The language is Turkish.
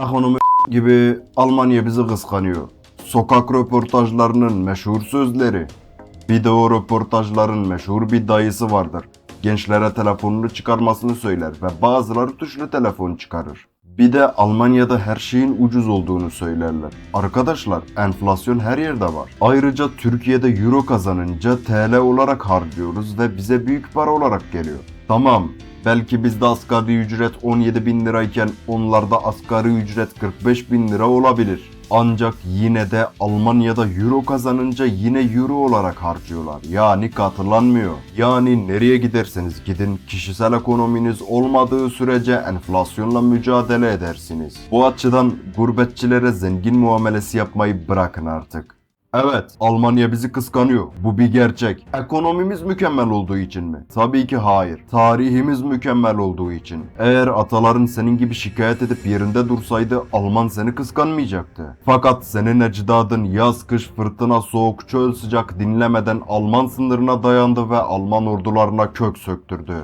Ekonomi gibi Almanya bizi kıskanıyor. Sokak röportajlarının meşhur sözleri. Video röportajların meşhur bir dayısı vardır. Gençlere telefonunu çıkarmasını söyler ve bazıları tuşlu telefon çıkarır. Bir de Almanya'da her şeyin ucuz olduğunu söylerler. Arkadaşlar enflasyon her yerde var. Ayrıca Türkiye'de euro kazanınca TL olarak harcıyoruz ve bize büyük para olarak geliyor. Tamam belki bizde asgari ücret 17 bin lirayken onlarda asgari ücret 45 bin lira olabilir. Ancak yine de Almanya'da euro kazanınca yine euro olarak harcıyorlar. Yani katılanmıyor. Yani nereye giderseniz gidin kişisel ekonominiz olmadığı sürece enflasyonla mücadele edersiniz. Bu açıdan gurbetçilere zengin muamelesi yapmayı bırakın artık. Evet, Almanya bizi kıskanıyor. Bu bir gerçek. Ekonomimiz mükemmel olduğu için mi? Tabii ki hayır. Tarihimiz mükemmel olduğu için. Eğer ataların senin gibi şikayet edip yerinde dursaydı Alman seni kıskanmayacaktı. Fakat senin ecdadın yaz kış fırtına soğuk çöl sıcak dinlemeden Alman sınırına dayandı ve Alman ordularına kök söktürdü.